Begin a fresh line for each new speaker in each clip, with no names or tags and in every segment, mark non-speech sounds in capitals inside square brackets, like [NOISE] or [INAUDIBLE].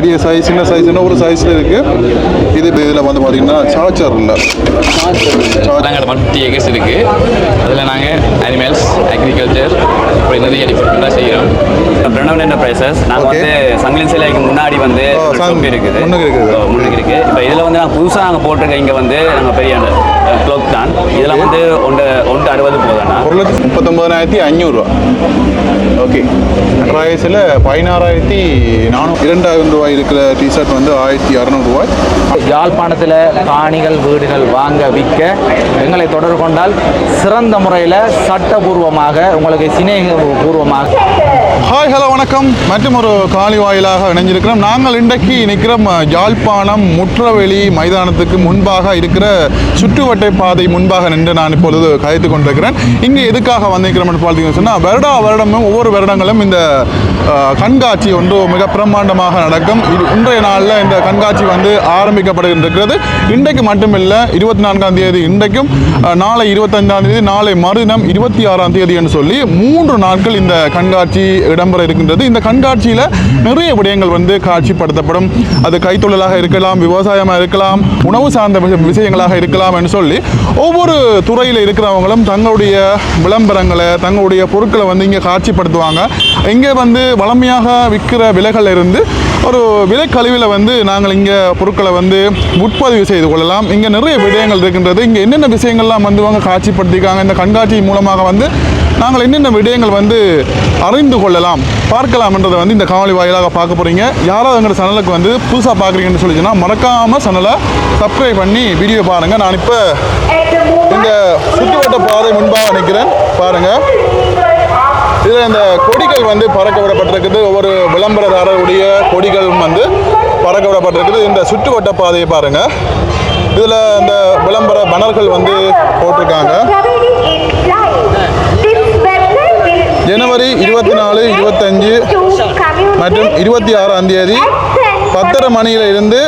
பெரிய சைஸ் சின்ன சைஸ்னா ஒரு சைஸில் இருக்குது இது இதில் வந்து பார்த்தீங்கன்னா சார்ஜர் இல்லை.
நாங்கள் மல்டி ஏகர்ஸ் இருக்குது அதில் நாங்கள் அனிமல்ஸ் அக்ரிகல்ச்சர் அப்புறம் நிறைய டிஃப்ரெண்ட்டாக செய்கிறோம் பிரணவன் என்டர்பிரைசஸ் நாங்கள். வந்து சங்கிலின் சிலைக்கு முன்னாடி வந்து இருக்குது.
முன்னுக்கு இருக்குது.
இப்போ இதில் வந்து நாங்கள் புதுசாக நாங்கள் போட்டிருக்க இங்கே வந்து நாங்கள் பெரிய க்ளோக் தான். இதெல்லாம் வந்து ஒன்று ஒன்று அறுபது போதாண்ணா
ஒரு லட்சத்தி முப்பத்தொம்பதாயிரத்தி அஞ்சூறுரூவா ஓகே ட்ராயஸில் பதினாறாயிரத்தி நானூறு இரண்டாயிரம் ரூபாய் இருக்கிற டிஷர்ட் வந்து ஆயிரத்தி அறநூறுவாய்
யாழ்ப்பாணத்தில் காணிகள் வீடுகள் வாங்க விற்க எங்களை தொடர்பு கொண்டால் சிறந்த முறையில் சட்டபூர்வமாக உங்களுக்கு சிநேகபூர்வமாக
ஹாய் ஹலோ வணக்கம். மற்றும் ஒரு காலி வாயிலாக இணைஞ்சிருக்கிறோம் நாங்கள் இன்றைக்கு நிற்கிறோம் யாழ்ப்பாணம் முற்றவெளி மைதானத்துக்கு முன்பாக இருக்கிற சுற்றுவட்டை பாதை முன்பாக நின்று நான் இப்பொழுது கதைத்து கொண்டிருக்கிறேன். இங்கே எதுக்காக வந்திருக்கிறோம்னு பார்த்தீங்கன்னு சொன்னால் வருடா வருடமும் ஒவ்வொரு வருடங்களும் இந்த கண்காட்சி ஒன்று மிக பிரம்மாண்டமாக நடக்கும். இது இன்றைய நாளில் இந்த கண்காட்சி வந்து ஆரம்பிக்கப்படுகின்றது இன்றைக்கு மட்டுமில்லை இருபத்தி நான்காம் தேதி இன்றைக்கும் நாளை இருபத்தஞ்சாம் தேதி நாளை மறுதினம் இருபத்தி ஆறாம் தேதி என்று சொல்லி மூன்று நாட்கள் இந்த கண்காட்சி இடம்பெற இருக்கின்றது. இந்த கண்காட்சியில் நிறைய விடயங்கள் வந்து காட்சிப்படுத்தப்படும். அது கைத்தொழிலாக இருக்கலாம் விவசாயமாக இருக்கலாம் உணவு சார்ந்த விஷயங்களாக இருக்கலாம் என்று சொல்லி ஒவ்வொரு துறையில் இருக்கிறவங்களும் தங்களுடைய விளம்பரங்களை தங்களுடைய பொருட்களை வந்து இங்கே காட்சிப்படுத்துவாங்க. இங்கே வந்து வளமையாக விற்கிற விலைகள் இருந்து ஒரு விலை கழிவில் வந்து நாங்கள் இங்கே பொருட்களை வந்து உட்பதிவு செய்து கொள்ளலாம். இங்கே நிறைய விடயங்கள் இருக்கின்றது. இங்கே என்னென்ன விஷயங்கள்லாம் வந்து அவங்க காட்சிப்படுத்திக்காங்க இந்த கண்காட்சி மூலமாக வந்து நாங்கள் என்னென்ன விடயங்கள் வந்து அறிந்து கொள்ளலாம் பார்க்கலாம்ன்றதை வந்து இந்த காணொலி வாயிலாக பார்க்க போகிறீங்க யாராவது எங்களோட சேனலுக்கு வந்து புதுசாக பார்க்குறீங்கன்னு சொல்லிச்சுன்னா மறக்காமல் சேனலை சப்ஸ்கிரைப் பண்ணி வீடியோ பாருங்கள் நான் இப்போ இந்த சுற்றுவட்ட பாதை முன்பாக நிற்கிறேன் பாருங்கள் இதில் இந்த கொடிகள் வந்து பறக்க விடப்பட்டிருக்குது ஒவ்வொரு விளம்பரதாரருடைய கொடிகளும் வந்து பறக்க விடப்பட்டிருக்குது இந்த சுற்றுவட்ட பாதையை பாருங்கள் இதில் இந்த விளம்பர பனர்கள் வந்து போட்டிருக்காங்க. ஜனவரி இருபத்தி நாலு இருபத்தஞ்சு மற்றும் இருபத்தி ஆறாம் தேதி பத்தரை மணியில இருந்து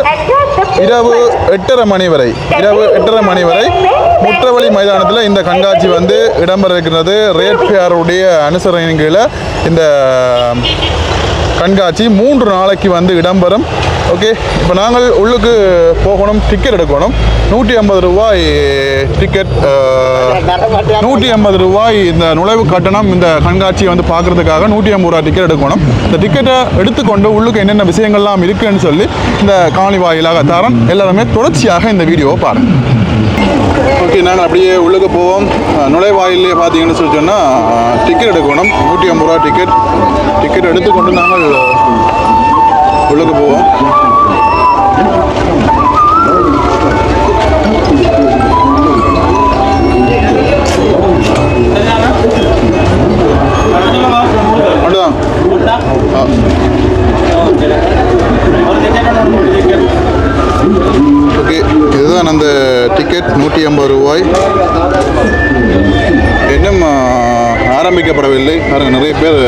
இரவு எட்டரை மணி வரை இரவு எட்டரை மணி வரை முற்றவழி மைதானத்தில் இந்த கண்காட்சி வந்து இடம்பெற இருக்கிறது ரேட் ஃபேருடைய அனுசரணையின் கீழே இந்த கண்காட்சி மூன்று நாளைக்கு வந்து இடம்பெறும். ஓகே இப்போ நாங்கள் உள்ளுக்கு போகணும் டிக்கெட் எடுக்கணும். நூற்றி ஐம்பது ரூபாய் டிக்கெட் நூற்றி ஐம்பது ரூபாய் இந்த நுழைவு கட்டணம் இந்த கண்காட்சியை வந்து பார்க்குறதுக்காக நூற்றி ஐம்பது ரூபாய் டிக்கெட் எடுக்கணும். இந்த டிக்கெட்டை எடுத்துக்கொண்டு உள்ளுக்கு என்னென்ன விஷயங்கள்லாம் இருக்குன்னு சொல்லி இந்த காணொலி வாயிலாக தரம் எல்லாருமே தொடர்ச்சியாக இந்த வீடியோவை பாருங்கள் ஓகே நாங்கள் அப்படியே உள்ளுக்கு போவோம். நுழைவாயிலே பார்த்தீங்கன்னு சொல்லி சொன்னால் டிக்கெட் எடுக்கணும். நூற்றி ஐம்பது ரூபா டிக்கெட் டிக்கெட் எடுத்துக்கொண்டு நாங்கள் உள்ளுக்கு போவோம் ஓகே இதுதான் அந்த டிக்கெட் நூற்றி ஐம்பது ரூபாய். இன்னும் ஆரம்பிக்கப்படவில்லை. பாருங்க நிறைய பேர்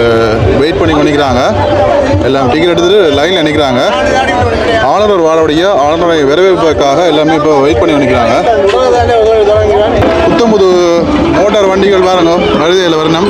வெயிட் பண்ணி பண்ணிக்கிறாங்க எல்லாம் டிக்கெட் எடுத்துட்டு லைனில் நிற்கிறாங்க ஆளுநர் வாழவுடைய ஆளுநரை வரவேற்பதற்காக எல்லாமே இப்போ வெயிட் பண்ணி நிற்கிறாங்க புத்தம்புது மோட்டார் வண்டிகள் பாருங்க வருதையில் வரணும்.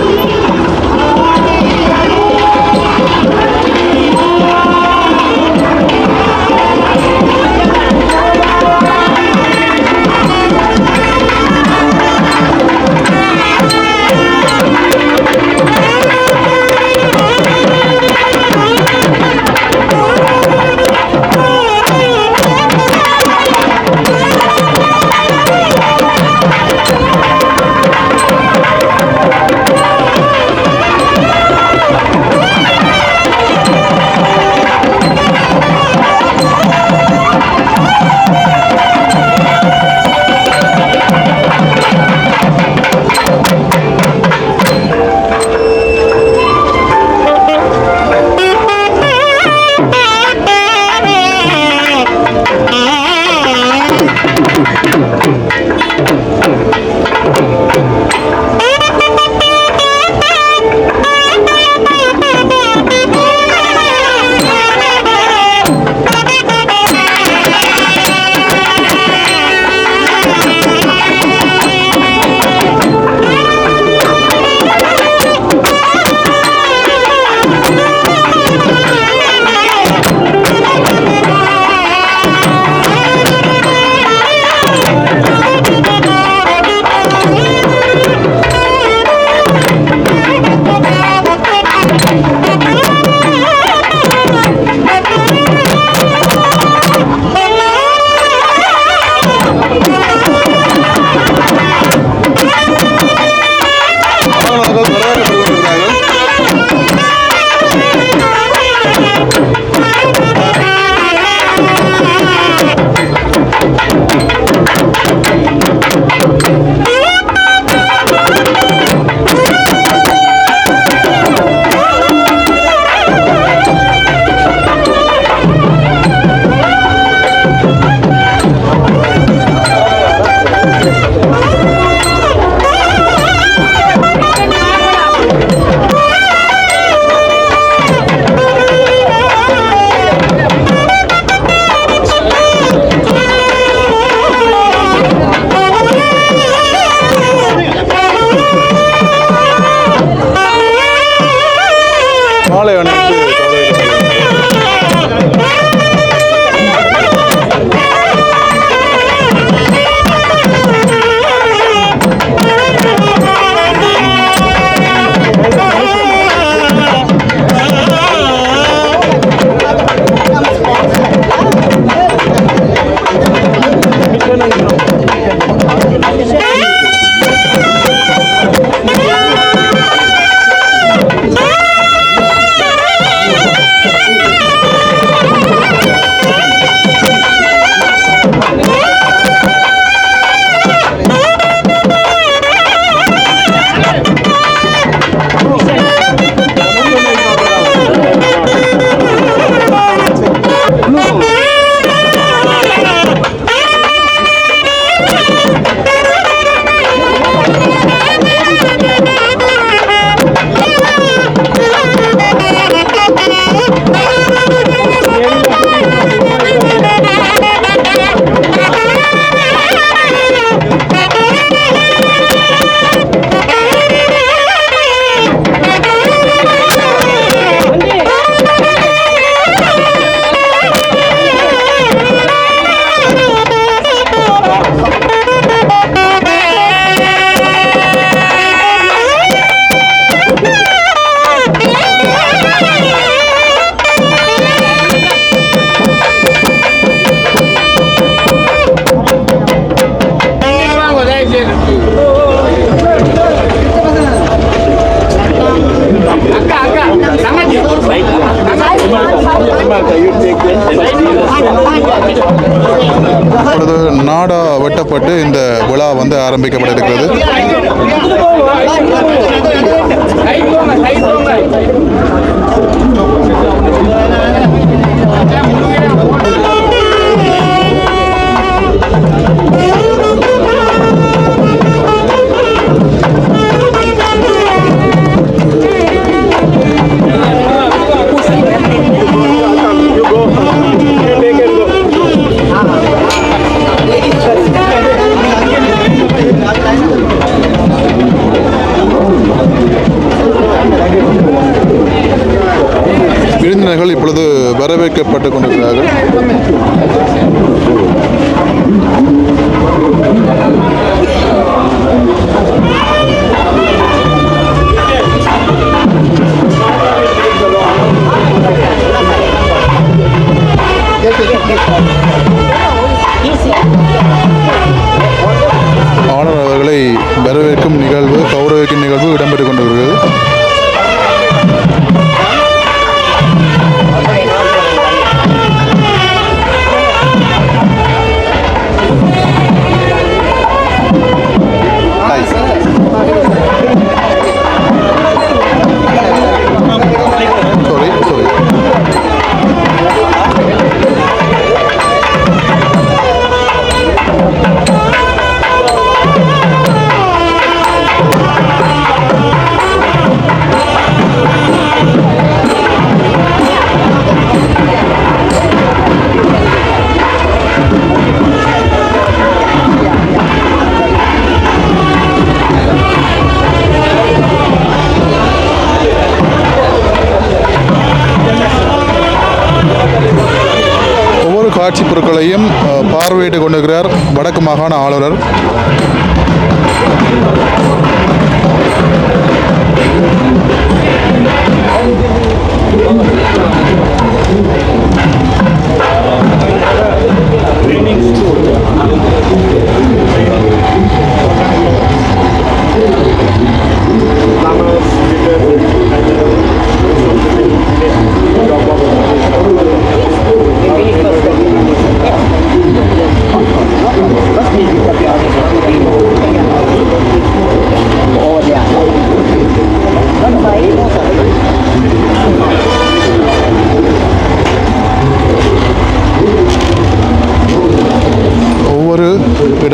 காட்சி பொருட்களையும் பார்வையிட்டுக் பார்வையிட்டு கொண்டிருக்கிறார் வடக்கு மாகாண ஆளுநர்.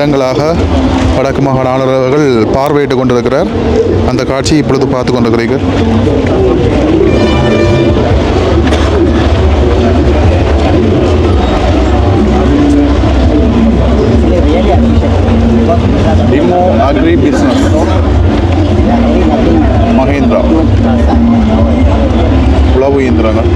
இடங்களாக வடக்கு மாகாண ஆளுநர் அவர்கள் பார்வையிட்டு கொண்டிருக்கிறார். அந்த காட்சி இப்பொழுது பார்த்து கொண்டிருக்கிறீர்கள்.
Dimo Agri business Mahindra. உழவு இயந்திரங்கள்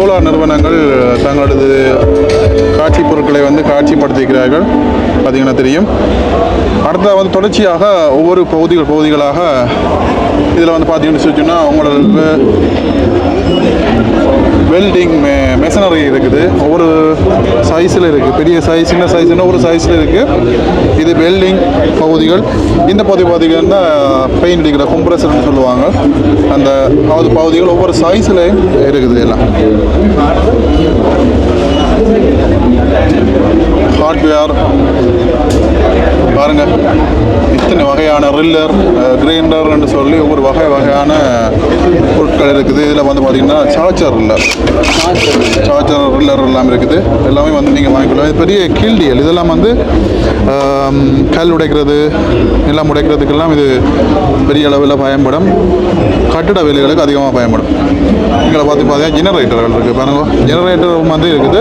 சோலார் நிறுவனங்கள் தங்களது காட்சி பொருட்களை வந்து காட்சிப்படுத்திக்கிறார்கள் பார்த்தீங்கன்னா தெரியும். அடுத்த வந்து தொடர்ச்சியாக ஒவ்வொரு பகுதிகள் பகுதிகளாக இதில் வந்து பார்த்தீங்கன்னு சொன்னால் அவங்களோட வெல்டிங் மெ மெஷினரி இருக்குது. ஒவ்வொரு சைஸில் இருக்குது பெரிய சைஸ் சின்ன சைஸ்னு ஒரு சைஸில் இருக்குது இது வெல்டிங் பகுதிகள். இந்த பகுதி பார்த்திங்கன்னா பெயிண்ட் அடிக்கிற compressor-னு சொல்லுவாங்க. அந்த அது பகுதிகள் ஒவ்வொரு சைஸில் இருக்குது எல்லாம் ஹார்ட்வேர் பாருங்க. இத்தனை வகையான ரில்லர் கிரைண்டர்னு சொல்லி ஒவ்வொரு வகை வகையான பொருட்கள் இருக்குது. இதில் வந்து பார்த்தீங்கன்னா சார்ஜர் ரில்லர் சார்ஜர் ரில்லர் எல்லாம் இருக்குது. எல்லாமே வந்து நீங்கள் வாங்கிக்கலாம் இது பெரிய கீழ்டியல் இதெல்லாம் வந்து கல் உடைக்கிறது எல்லாம் உடைக்கிறதுக்கெல்லாம் இது பெரிய அளவில் பயன்படும். கட்டிட வேலைகளுக்கு அதிகமாக பயன்படும். இங்கே பார்த்து பார்த்தீங்கன்னா ஜெனரேட்டர்கள் இருக்குது. பாருங்க. ஜெனரேட்டர் வந்து இருக்குது.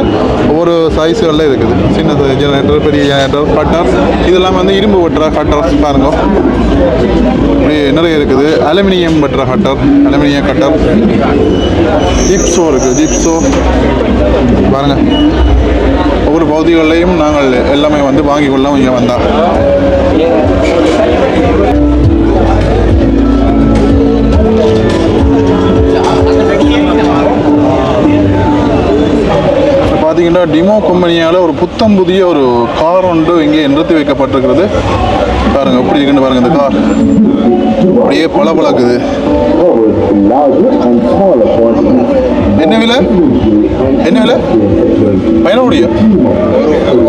ஒவ்வொரு சைஸுகளில் இருக்குது. சின்ன ஜெனரேட்டர் பெரிய ஜெனரேட்டர் கட்டர் இதெல்லாம் வந்து இரும்பு வெட்டுற கட்டர் பாருங்க. இப்படி நிறைய இருக்குது. அலுமினியம் வெட்டுற கட்டர் அலுமினியம் கட்டர். ஜிப்ஸோ இருக்குது ஜிப்ஸோ பாருங்க. ஒவ்வொரு பகுதிகளிலையும் நாங்கள் எல்லாமே வந்து வாங்கி கொள்ள இங்கே வந்தால் பார்த்தீங்கன்னா டிமோ கம்பெனியால் ஒரு புத்தம் புதிய ஒரு கார் ஒன்று இங்கே நிறுத்தி வைக்கப்பட்டிருக்கிறது. பாருங்க எப்படி இருக்குன்னு பாருங்க இந்த கார். அப்படியே பல பழக்குது என்ன விலை? என்ன விலை? பதினோரு கோடியா?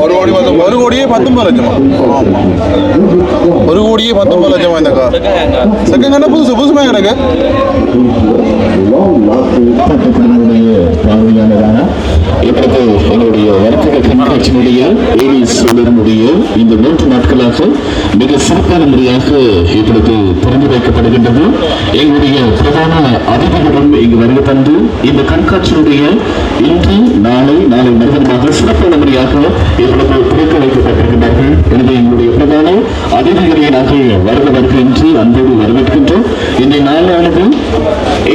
ஒரு கோடி பத்து ஒரு கோடியே பத்தொன்பது லட்சமா? ஆமாம் ஒரு கோடியே பத்தொன்பது லட்சமா இந்த கார். செகண்ட் ஹேண்டா புதுசு புதுசுமா எனக்கு
பார்வையாளரான இப்பொழுது எங்களுடைய வர்த்தக கண்காட்சியினுடைய இந்த மூன்று நாட்களாக மிக சிறப்பான முறையாக இப்பொழுது திறந்து வைக்கப்படுகின்றது. எங்களுடைய பிரதான அதிபர்களும் இங்கு வருகை தந்து இந்த கண்காட்சியினுடைய இன்று நாளை நாளை மறுதினமாக சிறப்பான முறையாக இப்பொழுது திறக்க வைக்கப்பட்டிருக்கின்றார்கள். எனவே எங்களுடைய பிரதான அதிபர்களை நாங்கள் என்று அன்போடு வரவேற்கின்றோம். இந்த நாளானது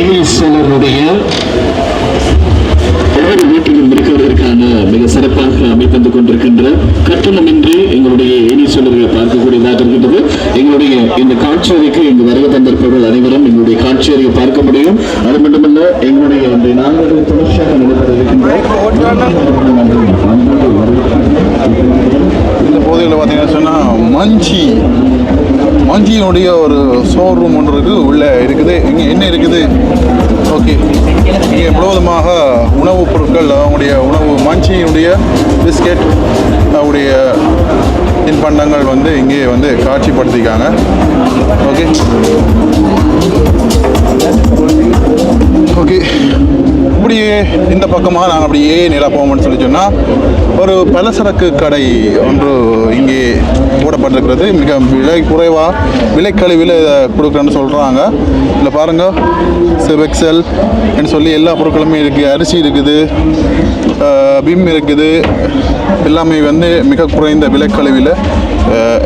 ஏரிஸ் இருக்கிறதற்கான மிக சிறப்பாக அமைத்தந்து கொண்டிருக்கின்ற கட்டணமின்றி எங்களுடைய ஏனி சொல்லர்களை பார்க்கக்கூடியதாக இருக்கின்றது. எங்களுடைய இந்த காட்சியறைக்கு இங்கு வருகை தந்திருப்பவர்கள் அனைவரும் எங்களுடைய காட்சியறையை பார்க்க முடியும். அது மட்டுமல்ல எங்களுடைய இந்த நாங்கள் தொடர்ச்சியாக நடைபெற
இந்த பகுதியில் பார்த்தீங்கன்னா சொன்னால் மஞ்சி மஞ்சியினுடைய ஒரு ஷோரூம் ஒன்று இருக்குது உள்ளே இருக்குது. இங்கே என்ன இருக்குது? இங்கே முழுவதுமாக உணவுப் பொருட்கள் அவங்களுடைய உணவு மஞ்சியினுடைய பிஸ்கெட் அவருடைய தின்பண்டங்கள் வந்து இங்கே வந்து காட்சிப்படுத்திக்காங்க ஓகே. ஓகே. இப்படியே இந்த பக்கமாக நாங்கள் அப்படியே நேராக போவோம்னு சொல்லி சொன்னால் ஒரு பலசரக்கு கடை ஒன்று இங்கே போடப்பட்டிருக்கிறது. மிக விலை குறைவாக விலைக்கழிவில் இதை கொடுக்குறேன்னு சொல்கிறாங்க இதில் பாருங்கள் செவெக்சல் என்று சொல்லி எல்லா பொருட்களுமே இருக்குது அரிசி இருக்குது பிம் இருக்குது. எல்லாமே வந்து மிக குறைந்த விலைக்கழிவில்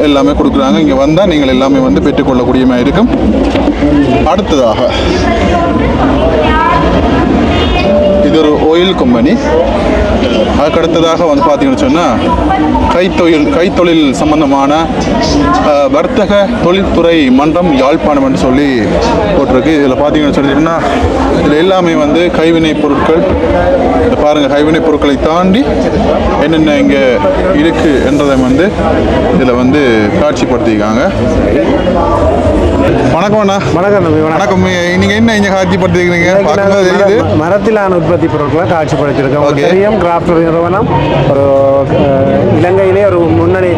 எல்லாமே கொடுக்குறாங்க. இங்கே வந்தால் நீங்கள் எல்லாமே வந்து பெற்றுக்கொள்ளக்கூடிய மாதிரி இருக்கும். அடுத்ததாக இது ஒரு ஓயில் கம்பெனி அதுக்கு அடுத்ததாக வந்து பார்த்தீங்கன்னு சொன்னால் கைத்தொழில் கைத்தொழில் சம்பந்தமான வர்த்தக தொழில்துறை மன்றம் யாழ்ப்பாணம் என்று சொல்லி போட்டிருக்கு. இதில் பார்த்தீங்கன்னு சொல்லிட்டுன்னா இதில் எல்லாமே வந்து கைவினை பொருட்கள். இதை பாருங்கள் கைவினை பொருட்களை தாண்டி என்னென்ன இங்கே இருக்குது என்றதை வந்து இதில் வந்து காட்சிப்படுத்தியிருக்காங்க. வணக்கம் அண்ணா.
வணக்கம் தம்பி வணக்கம்.
நீங்கள் என்ன இங்கே பார்க்கும்போது
நாங்கள்
தெரியுது.
மர- மரத்திலான உற்பத்தி பொருட்களை
Okay.
பெரியம் கிராஃப்ட் நிறுவனம் ஒரு இலங்கையிலே ஒரு முன்னணி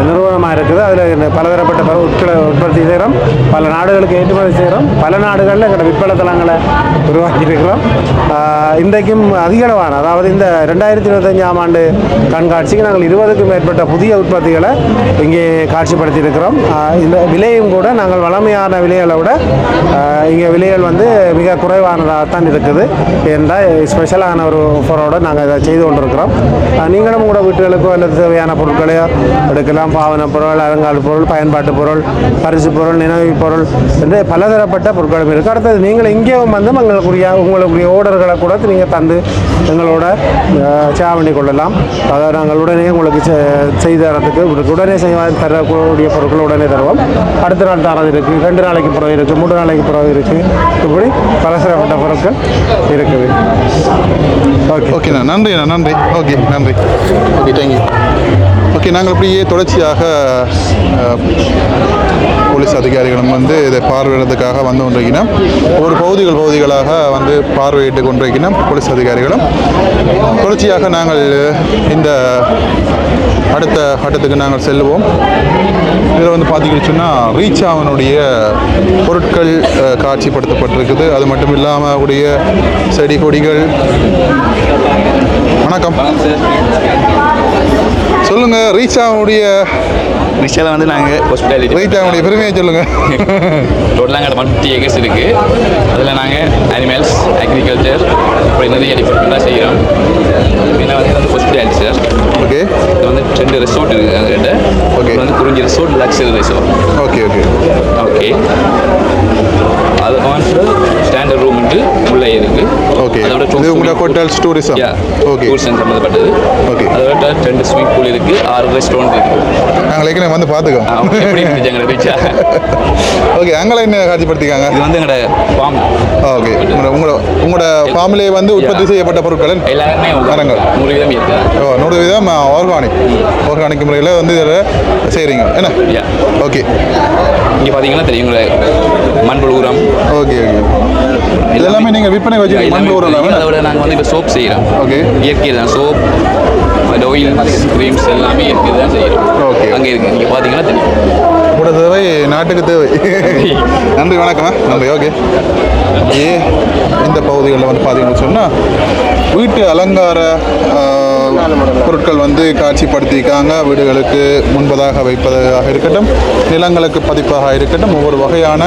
நிறுவனமாக இருக்குது. அதில் பலதரப்பட்ட பொருட்களை உற்பத்தி செய்கிறோம். பல நாடுகளுக்கு ஏற்றுமதி செய்கிறோம். பல நாடுகளில் எங்களோட விற்பனை தளங்களை உருவாக்கி இருக்கிறோம் இன்றைக்கும் அதிகளவான அதாவது இந்த ரெண்டாயிரத்தி இருபத்தஞ்சாம் ஆண்டு கண்காட்சிக்கு நாங்கள் இருபதுக்கும் மேற்பட்ட புதிய உற்பத்திகளை இங்கே காட்சிப்படுத்தி இருக்கிறோம் ஆஹ், இந்த விலையும் கூட நாங்கள் வளமையான விலைகளை விட இங்கே விலைகள் வந்து மிக குறைவானதாக தான் இருக்குது. என்றால் ஸ்பெஷலான ஒரு ஆஃபரோடு நாங்கள் இதை செய்து கொண்டிருக்கிறோம். நீங்களும் கூட வீட்டுகளுக்கோ அல்லது தேவையான பொருட்களையோ எடுக்கலாம். பாவன பொருள் அலங்கார பொருள் பயன்பாட்டு பொருள் பரிசு பொருள் நினைவு பொருள் என்று பலதரப்பட்ட பொருட்களும் இருக்குது அடுத்தது நீங்கள் இங்கேயும் வந்து உங்களுக்குரிய உங்களுக்குரிய ஓர்டர்களை கூட நீங்கள் தந்து எங்களோட சேவ் பண்ணி கொள்ளலாம். அதை நாங்கள் உடனே உங்களுக்கு செ- செய்து தரத்துக்கு உடனே செய்ய தரக்கூடிய பொருட்கள் உடனே தருவோம். அடுத்த நாள் தரது இருக்குது ரெண்டு நாளைக்கு பிறகு இருக்குது மூணு நாளைக்கு பிறகு இருக்குது இப்படி பலதரப்பட்ட பொருட்கள் இருக்குது. ஓகே
ஓகேண்ணா நன்றிண்ணா நன்றி ஓகே நன்றி. ஓகே தேங்க்யூ ஓகே நாங்கள் அப்படியே தொடர்ச்சியாக போலீஸ் அதிகாரிகளும் வந்து இதை பார்வையிடுறதுக்காக வந்து கொண்டிருக்கிறோம். ஒரு பகுதிகள் பகுதிகளாக வந்து பார்வையிட்டு கொண்டிருக்கிறோம் போலீஸ் அதிகாரிகளும். தொடர்ச்சியாக நாங்கள் இந்த அடுத்த கட்டத்துக்கு நாங்கள் செல்லுவோம். இதில் வந்து பார்த்தீங்கன்னு சொன்னால் ரீச் பொருட்கள் காட்சிப்படுத்தப்பட்டிருக்குது. அது மட்டும் இல்லாமல் உடைய செடி கொடிகள். வணக்கம். சொல்லுங்க ரீச் அவனுடைய
ரிக்ஷாவில் வந்து நாங்கள் ஹாஸ்பிட்டாலிட்டி
ரீச் அவனுடைய பெருமையை சொல்லுங்க.
டோட்டலாக எங்கள்கிட்ட மல்டி ஏக்கர்ஸ் இருக்குது அதில் நாங்கள் அனிமல்ஸ் அக்ரிகல்ச்சர் அப்புறம் நிறைய டிபார்ட்மெண்ட்டாக செய்கிறோம் பின்ன வந்து ஹாஸ்பிட்டாலிட்டி சார்
ஓகே
இது வந்து ரெண்டு ரெசார்ட் இருக்குது
Okay.
இது வந்து Kurinji resort luxury resort
okay okay
okay அது வந்து ஸ்டாண்டர்ட் ரூம் உள்ளே இருக்குது
ஓகே ஓகே இது உங்களோட ஹோட்டல்ஸ் டூரிசம் ஓகே
டூரிசம் சம்மந்தப்பட்டது
Okay.
அதோட ரெண்டு ஸ்விமிங் பூல் இருக்கு ஆறு ரெஸ்டாரண்ட் இருக்கு.
நாங்கள் ஏற்கனவே வந்து பார்த்துக்கோம்
எப்படி இருந்துச்சு எங்களை ரீச்சா
ஓகே அங்கே என்ன காட்சிப்படுத்திக்காங்க
இது வந்து எங்களோட ஃபார்ம்
ஓகே உங்களோட உங்களோட உங்களோட ஃபார்மிலே வந்து உற்பத்தி செய்யப்பட்ட பொருட்கள்
எல்லாருமே
மரங்கள்.
நூறு வீதம் இருக்கு.
ஓ நூறு விதம் ஆர்கானிக் ஆர்கானிக் முறையில் வந்து இதில் செய்கிறீங்க என்ன. ஓகே
இங்கே பார்த்தீங்கன்னா தெரியும் உங்களை மண்புழு உரம்.
ஓகே ஓகே இதெல்லாமே நீங்கள் விற்பனை வச்சு
இருக்கு. அதோட நாங்கள் வந்து இப்போ சோப் செய்கிறோம்
ஓகே
இயற்கை தான் சோப் ஆயில் க்ரீம்ஸ் எல்லாமே இயற்கை தான் செய்கிறோம்
Okay.
அங்கே இருக்கு. நீங்கள் பார்த்தீங்கன்னா தெரியும்.
தேவை நாட்டுக்கு தேவை. [LAUGHS] நன்றி வணக்கம் நன்றி ஓகே ஏ இந்த பகுதிகளில் வந்து பார்த்தீங்கன்னு சொன்னால் வீட்டு அலங்கார பொருட்கள் வந்து காட்சிப்படுத்தியிருக்காங்க. வீடுகளுக்கு முன்பதாக வைப்பதாக இருக்கட்டும் நிலங்களுக்கு பதிப்பாக இருக்கட்டும் ஒவ்வொரு வகையான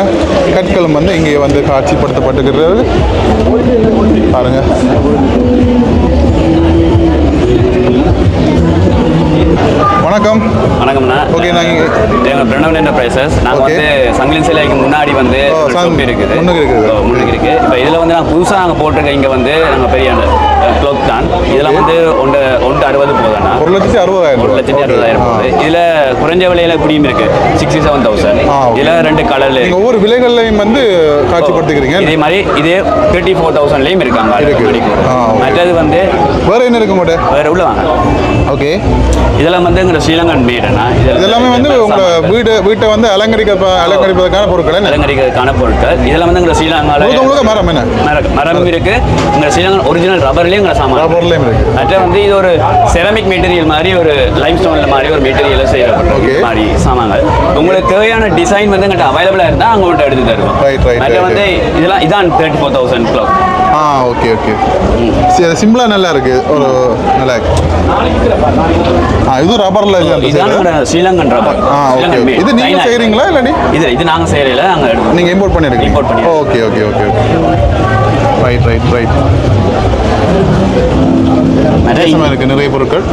கற்களும் வந்து இங்கே வந்து காட்சிப்படுத்தப்பட்டுகிறது பாருங்க. வணக்கம்.
வணக்கம்ண்ணா.
ஓகே நாங்கள்
எங்கள் பிரணவன் என்டர்பிரைசஸ் நாங்கள்
Okay.
வந்து சங்கிலின் சிலைக்கு முன்னாடி வந்து இருக்குது
முன்னுக்கு இருக்குது.
முன்னுக்கு இப்போ இதில் வந்து நாங்கள் புதுசாக நாங்கள் போட்டிருக்க இங்கே வந்து நாங்கள் பெரிய க்ளோக் தான். இதெல்லாம் வந்து ஒன்று ஒன்று அறுபது போதுண்ணா.
ஒரு லட்சத்தி அறுபதாயிரம்
ஒரு. லட்சத்தி. அறுபதாயிரம். போகுது. இதில் குறைஞ்ச விலையில குடியும் இருக்கு. Sixty seven thousand. இதில் ரெண்டு கலர்ல
ஒவ்வொரு விலைகள்லையும் வந்து காட்சிப்படுத்திக்கிறீங்க.
இதே மாதிரி இதே தேர்ட்டி ஃபோர் தௌசண்ட்லேயும் இருக்காங்க. மற்றது வந்து
வேற என்ன இருக்கு உங்கள்கிட்ட
வேற உள்ள வாங்க.
ஓகே.
இதெல்லாம் வந்து எங்களோட ஸ்ரீலங்கன் மேடுண்ணா
இதெல்லாமே வந்து உங்களோட வீடு வீட்டை வந்து அலங்கரிக்க அலங்கரிப்பதற்கான பொருட்கள்
அலங்கரிக்கிறதுக்கான பொருட்கள். இதெல்லாம் வந்து எங்களை ஸ்ரீலங்காவில்
மரம் என்ன?
மரம் இருக்கு. எங்க ஸ்ரீலங்கா ஒரிஜினல் ரப்பர்லயும் சாமான்
ரப்பர்லயும் இருக்கு.
வந்து இது ஒரு செரமிக் மெட்டீரியல் மாதிரி ஒரு லைம் ஸ்டோன்ல மாதிரி ஒரு மெட்டீரியல் செய்யப்பட்ட. மாதிரி சாமான்கள். உங்களுக்கு தேவையான டிசைன் வந்து எங்கிட்ட அவைலபிளா இருந்தா அவங்க கிட்ட எடுத்து தருவோம்.
Right,
வந்து இதெல்லாம் இதான் தேர்ட்டி ஃபோர் தௌசண்ட் கிலோ
ஆ ஓகே ஓகே சரி அது சிம்பிளா நல்லா இருக்கு. ஒரு நல்லா இருக்கு. ஆ இது ரப்பர்ல
எங்களோட ஸ்ரீலங்கன் ரப்பர்
ஆ ஓகே இது நீங்க செய்றீங்களா இல்லாடி
இது இது நாங்க நாங்க எடுத்து
நீங்க இம்போர்ட் பண்ணிருக்கீங்க.
Import பண்ணிருக்கோம்.
Okay okay okay okay right right right இருக்குது நிறைய பொருட்கள்.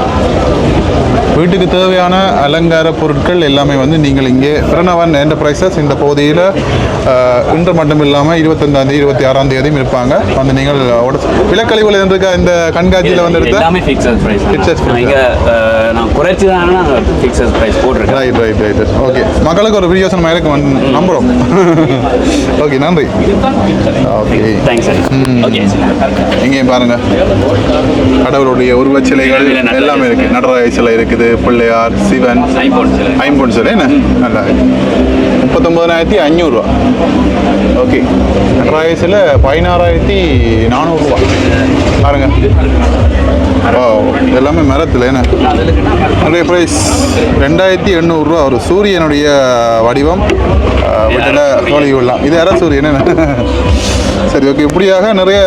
வீட்டுக்கு தேவையான அலங்கார பொருட்கள் எல்லாமே வந்து நீங்கள் இங்கே பிரணவன் என்டர்பிரைசஸ் இந்த பகுதியில் இன்று மட்டும் இல்லாமல் இருபத்தஞ்சாம் தேதி இருபத்தி ஆறாம் தேதியும் இருப்பாங்க. வந்து நீங்கள் விலக்கழிவுகள் இருக்க? இந்த கண்காட்சியில் வந்து எடுத்த
நான் குறைச்சி தான் நாங்கள் ஃபிக்ஸட் பிரைஸ் போட்டிருக்கேன்.
ரைட் ரைட் ரைட் ஓகே மக்களுக்கு ஒரு பிரயோசனமாக இருக்கும் நம்புகிறோம் ஓகே நன்றி. ஓகே
தேங்க்ஸ் சார் ஓகே
இங்கேயும் பாருங்க. கடவுளுடைய உருவச்சிலைகள் எல்லாமே இருக்கு. நடராஜ சிலை இருக்குது. பிள்ளையார் சிவன். ஐம்பொன் சிலை. என்ன? நல்லா முப்பத்தொம்பதாயிரத்தி அஞ்சூறுரூவா ஓகே நடராஜ சிலை பதினாறாயிரத்தி நானூறுரூவா பாருங்க. ஓ எல்லாமே மரத்தில் என்ன? நிறைய ப்ரைஸ் ரெண்டாயிரத்தி எண்ணூறுரூவா ஒரு சூரியனுடைய வடிவம் வீட்டில் தோழி விடலாம் இது யாரா சூரியன் [LAUGHS] சரி ஓகே இப்படியாக நிறைய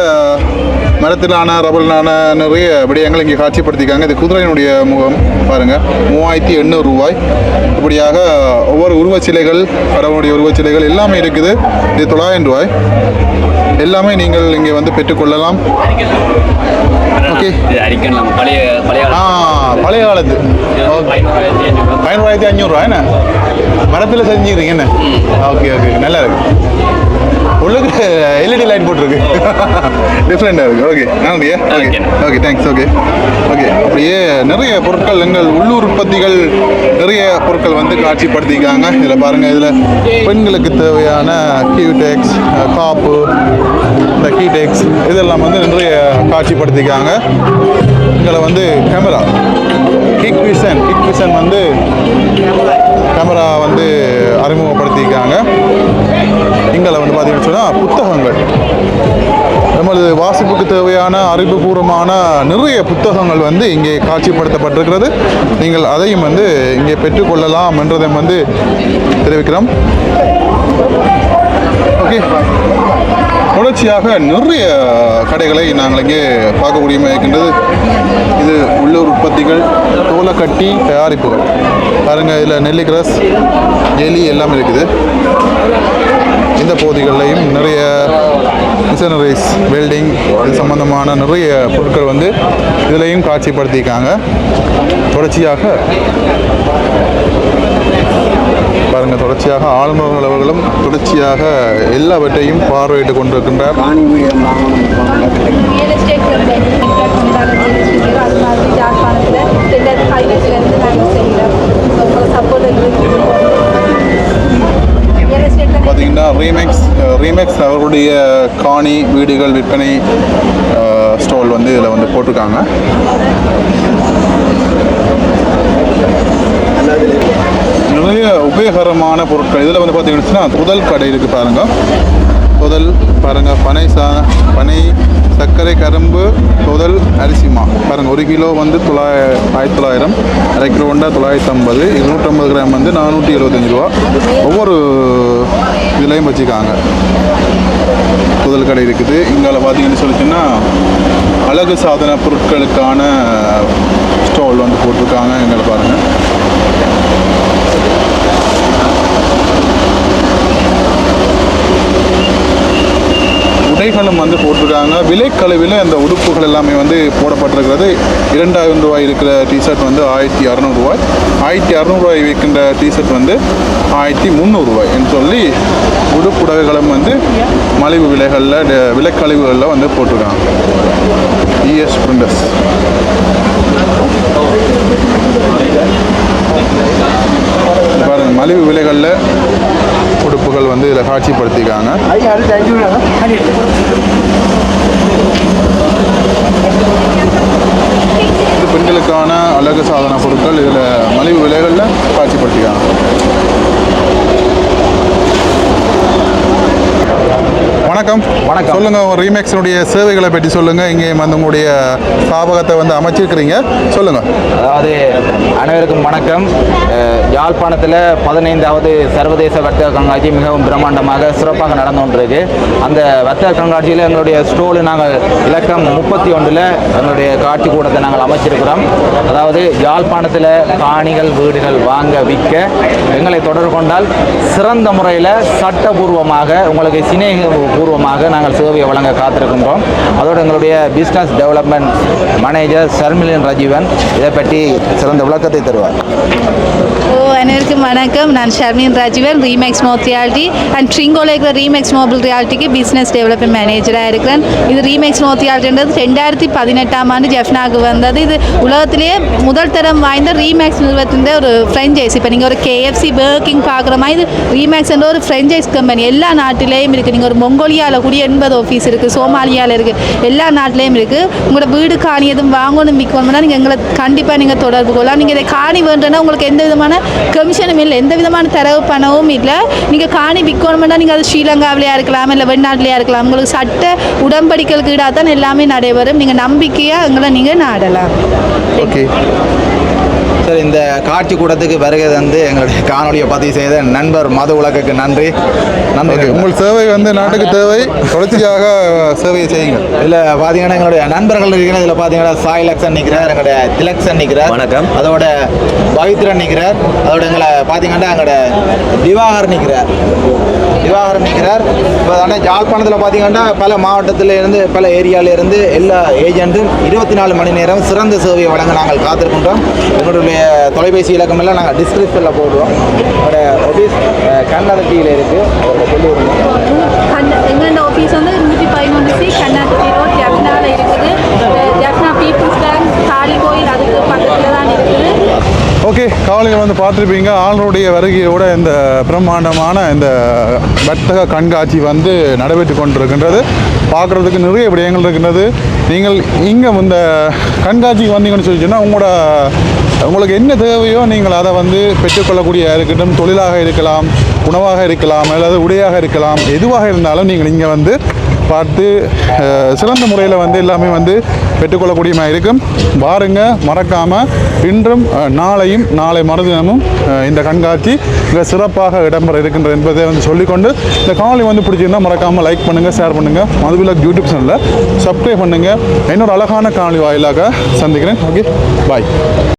மரத்திலான ரபலான நிறைய விடயங்கள் இங்கே காட்சிப்படுத்திக்காங்க இது குதிரையினுடைய முகம் பாருங்க. மூவாயிரத்தி எண்ணூறு ரூபாய். இப்படியாக ஒவ்வொரு உருவச்சிலைகள் கடவுளுடைய உருவச்சிலைகள் எல்லாமே இருக்குது. இது தொள்ளாயிரம் ரூபாய். எல்லாமே நீங்கள் இங்கே வந்து பெற்றுக்கொள்ளலாம் ஓகே.
பழைய பழைய
காலத்து. பதினோராயிரத்தி அஞ்சூறுரூவா என்ன? மரத்தில் செஞ்சுக்கிறீங்க என்ன? Okay okay. நல்லா இருக்கு. உள்ளுக்கு எல்இடி லைட் போட்டிருக்கு. டிஃப்ரெண்டாக இருக்குது ஓகே நன்றியா? Okay. Okay thanks okay okay அப்படியே நிறைய பொருட்கள் எங்கள் உள்ளூர் உற்பத்திகள் நிறைய பொருட்கள் வந்து காட்சிப்படுத்திக்காங்க இதில் பாருங்கள் இதில் பெண்களுக்கு தேவையான கியூடெக்ஸ் காப்பு கீ டேக்ஸ் இதெல்லாம் வந்து நிறைய காட்சிப்படுத்திக்காங்க இதில் வந்து camera kick vision kick vision வந்து கேமரா வந்து அறிமுகப்படுத்தியிருக்காங்க இங்கே வந்து பார்த்தீங்கன்னு சொன்னால் புத்தகங்கள். நமது வாசிப்புக்கு தேவையான அறிவுபூர்வமான நிறைய புத்தகங்கள் வந்து இங்கே காட்சிப்படுத்தப்பட்டிருக்கிறது. நீங்கள் அதையும் வந்து இங்கே பெற்றுக்கொள்ளலாம் என்றதை வந்து தெரிவிக்கிறோம். ஓகே தொடர்ச்சியாக நிறைய கடைகளை நாங்கள் இங்கே பார்க்கக்கூடியமாக இருக்கின்றது இது உள்ளூர் உற்பத்திகள் தோலைக்கட்டி தயாரிப்புகள். பாருங்கள் இதில் நெல்லிக்கிரஸ் எலி எல்லாம் இருக்குது. இந்த பகுதிகளிலையும் நிறைய மிஷனரிஸ் வெல்டிங் இது சம்பந்தமான நிறைய பொருட்கள் வந்து இதுலேயும் காட்சிப்படுத்தியிருக்காங்க. தொடர்ச்சியாக பாருங்கள் தொடர்ச்சியாக ஆளுநர்கள் அவர்களும் தொடர்ச்சியாக எல்லாவற்றையும் பார்வையிட்டு கொண்டிருக்கின்றார். பார்த்தீங்கன்னா ரீமேக்ஸ் ரீமேக்ஸ் அவர்களுடைய காணி வீடுகள் விற்பனை ஸ்டால் வந்து இதில் வந்து போட்டிருக்காங்க. நிறைய உபயோகரமான பொருட்கள். இதில் வந்து பார்த்தீங்கன்னா புதல் கடை இருக்குது பாருங்கள் புதல் பாருங்கள் பனை சா பனை சர்க்கரை கரும்பு புதல் அரிசிமா பாருங்கள் ஒரு கிலோ வந்து தொள்ளாய ஆயிரத்தி தொள்ளாயிரம். அரை கிலோ ஒன்றா தொள்ளாயிரத்தி ஐம்பது. இருநூற்றம்பது கிராம் வந்து நானூற்றி எழுபத்தஞ்சி ரூபா. ஒவ்வொரு இதுலேயும் வச்சுருக்காங்க புதல் கடை இருக்குது. இங்கால பார்த்தீங்கன்னு சொல்லிச்சுன்னா அழகு சாதன பொருட்களுக்கான ஸ்டால் வந்து போட்டிருக்காங்க. எங்களை பாருங்கள் உடைகளும் வந்து போட்டிருக்காங்க. விலைக்கழிவில் அந்த உடுப்புகள் எல்லாமே வந்து போடப்பட்டிருக்கிறது. இரண்டாயிரம் ரூபாய் இருக்கிற டிஷர்ட் வந்து ஆயிரத்தி அறநூறுவாய் ஆயிரத்தி அறநூறுவாய் விற்கின்ற டிஷர்ட் வந்து ஆயிரத்தி முந்நூறுரூவாய் என்று சொல்லி உடுப்புடவைகளும் வந்து மலிவு விலைகளில் ட- விலைக்கழிவுகளில் வந்து போட்டிருக்காங்க. இஎஸ் பிரிண்டர்ஸ் பாருங்க மலிவு விலைகளில் உடுப்புகள் வந்து இதில் காட்சிப்படுத்திக்காங்க இது பெண்களுக்கான அழகு சாதன பொருட்கள் இதில் மலிவு விலைகளில் காட்சிப்படுத்திக்காங்க வணக்கம்.
வணக்கம்.
சொல்லுங்க உங்க ரீமேக்ஸினுடைய சேவைகளை பற்றி சொல்லுங்க. இங்கே வந்து உங்களுடைய ஸ்தாபகத்தை வந்து அமைச்சிருக்கிறீங்க. சொல்லுங்க.
அதாவது அனைவருக்கும் வணக்கம். யாழ்ப்பாணத்தில் பதினைந்தாவது சர்வதேச வர்த்தக கண்காட்சி மிகவும் பிரம்மாண்டமாக சிறப்பாக நடந்து கொண்டிருக்கு. அந்த வர்த்தக கண்காட்சியில் எங்களுடைய ஸ்டோலு நாங்கள் இலக்கம் முப்பத்தி ஒன்றில் எங்களுடைய காட்சி கூடத்தை நாங்கள் அமைச்சிருக்கிறோம். அதாவது யாழ்ப்பாணத்தில் காணிகள் வீடுகள் வாங்க விற்க எங்களை தொடர்பு கொண்டால் சிறந்த முறையில் சட்டபூர்வமாக உங்களுக்கு பூர்வமாக நாங்கள் சேவையை வழங்க காத்திருக்கின்றோம். அதோடு எங்களுடைய business development manager Sharmilan Rajeevan இதை பற்றி சிறந்த விளக்கத்தை தருவார்.
ஓ அனைவருக்கும் வணக்கம். நான் ஷர்மின் ராஜீவன் ரீமேக்ஸ் மோத் ரியாலிட்டி அண்ட் ட்ரிங்கோல இருக்கிற ரீமேக்ஸ் மோபிள் ரியாலிட்டிக்கு பிஸ்னஸ் டெவலப்மெண்ட் மேனேஜராக இருக்கிறேன். இது ரீமேக்ஸ் மோத் ரியாலிட்டின்றது ரெண்டாயிரத்தி பதினெட்டாம் ஆண்டு ஜெஃப்னாக்கு வந்தது. இது உலகத்திலேயே முதல் தரம் வாய்ந்த ரீமேக்ஸ் நிறுவனத்தின் ஒரு ஃப்ரெஞ்சைஸ் இப்போ நீங்கள் ஒரு கேஎஃப்சி பேர்கிங் பார்க்குற மாதிரி இது ரீமேக்ஸ் என்ற ஒரு ஃப்ரெஞ்சைஸ் கம்பெனி எல்லா நாட்டிலேயும் இருக்குது நீங்கள் ஒரு மொங்கோலியாவில் கூடிய எண்பது ஆஃபீஸ் இருக்குது சோமாலியாவில் இருக்குது எல்லா நாட்டிலையும் இருக்குது உங்களோட வீடு காணி எதுவும் வாங்கணும் விற்கணும்னா நீங்கள் எங்களை கண்டிப்பாக நீங்கள் தொடர்பு கொள்ளலாம். நீங்கள் இதை காணி வேண்டும்னா உங்களுக்கு எந்த விதமான கமிஷனும் இல்லை எந்த விதமான தரவு பணமும் இல்லை. நீங்கள் காணி விற்கணும்னா நீங்கள் அது ஸ்ரீலங்காவிலையா இருக்கலாம் இல்லை வெளிநாட்டிலையா இருக்கலாம். உங்களுக்கு சட்ட உடன்படிக்கைகளுக்கு ஈடாக தான் எல்லாமே நடைபெறும். நீங்கள் நம்பிக்கையாக எங்களை நீங்கள் நாடலாம்.
ஓகே
சார் இந்த காட்சி கூடத்துக்கு வருகை தந்து எங்களுடைய காணொலியை பதிவு செய்த நண்பர் மது உலகுக்கு நன்றி. நன்றி.
உங்கள் சேவை வந்து நாட்டுக்கு தேவை தொடர்ச்சியாக சேவையை செய்யுங்க
இதில் பார்த்தீங்கன்னா எங்களுடைய நண்பர்கள் இருக்கிற இதில் பார்த்தீங்கன்னா சாய் லக்ஷன் நிற்கிறார் எங்களுடைய திலக்ஷன் நிற்கிறார்.
வணக்கம்.
அதோட பவித்ரன் நிற்கிறார். அதோட எங்களை பார்த்தீங்கன்னா எங்களோட திவாகர் நிற்கிறார். விவாகரமிக்கிறார் இப்போ ஆனால் யாழ்ப்பாணத்தில் பார்த்தீங்கன்னா பல மாவட்டத்தில் இருந்து பல ஏரியாவிலிருந்து எல்லா ஏஜென்ட்டும் இருபத்தி நாலு மணி நேரம் சிறந்த சேவையை வழங்க நாங்கள் காத்திருக்கின்றோம். எங்களுடைய தொலைபேசி இலக்கம் எல்லாம் நாங்கள் டிஸ்கிரிப்ஷனில் போடுவோம் என்னோடய ஆஃபீஸ் கண்ணதட்டியில் இருக்குது அதோட சொல்லி
எங்களோட ஆஃபீஸ் வந்து நூற்றி பதினொன்று சி கண்ணாடி ரோட் ஜப்னாவில் இருக்குது ஜப்னா பீப்புள்ஸ் பேங்க் காளி கோயில் அதுக்கு பக்கத்தில் தான் இருக்குது
ஓகே காலையில் வந்து பார்த்துருப்பீங்க ஆளுடைய வருகையோட இந்த பிரம்மாண்டமான இந்த வர்த்தக கண்காட்சி வந்து நடைபெற்று கொண்டிருக்கின்றது. பார்க்குறதுக்கு நிறைய விடயங்கள் இருக்கின்றது. நீங்கள் இங்கே இந்த கண்காட்சிக்கு வந்தீங்கன்னு சொல்லி சொன்னால் உங்களோட உங்களுக்கு என்ன தேவையோ நீங்கள் அதை வந்து பெற்றுக்கொள்ளக்கூடிய இருக்கட்டும் தொழிலாக இருக்கலாம் உணவாக இருக்கலாம் அல்லது உடையாக இருக்கலாம் எதுவாக இருந்தாலும் நீங்கள் இங்கே வந்து பார்த்து சிறந்த முறையில் வந்து எல்லாமே வந்து பெற்றுக்கொள்ளக்கூடியமாக இருக்கும். பாருங்க மறக்காமல் இன்றும் நாளையும் நாளை மறுதினமும் இந்த கண்காட்சி மிக சிறப்பாக இடம்பெற இருக்கின்றது என்பதை வந்து சொல்லிக்கொண்டு இந்த காணொலி வந்து பிடிச்சிருந்தா மறக்காமல் லைக் பண்ணுங்கள் ஷேர் பண்ணுங்கள் மதுவிலக் யூடியூப் சேனலில் சப்ஸ்கிரைப் பண்ணுங்கள் இன்னொரு அழகான காணொலி வாயிலாக சந்திக்கிறேன். Okay bye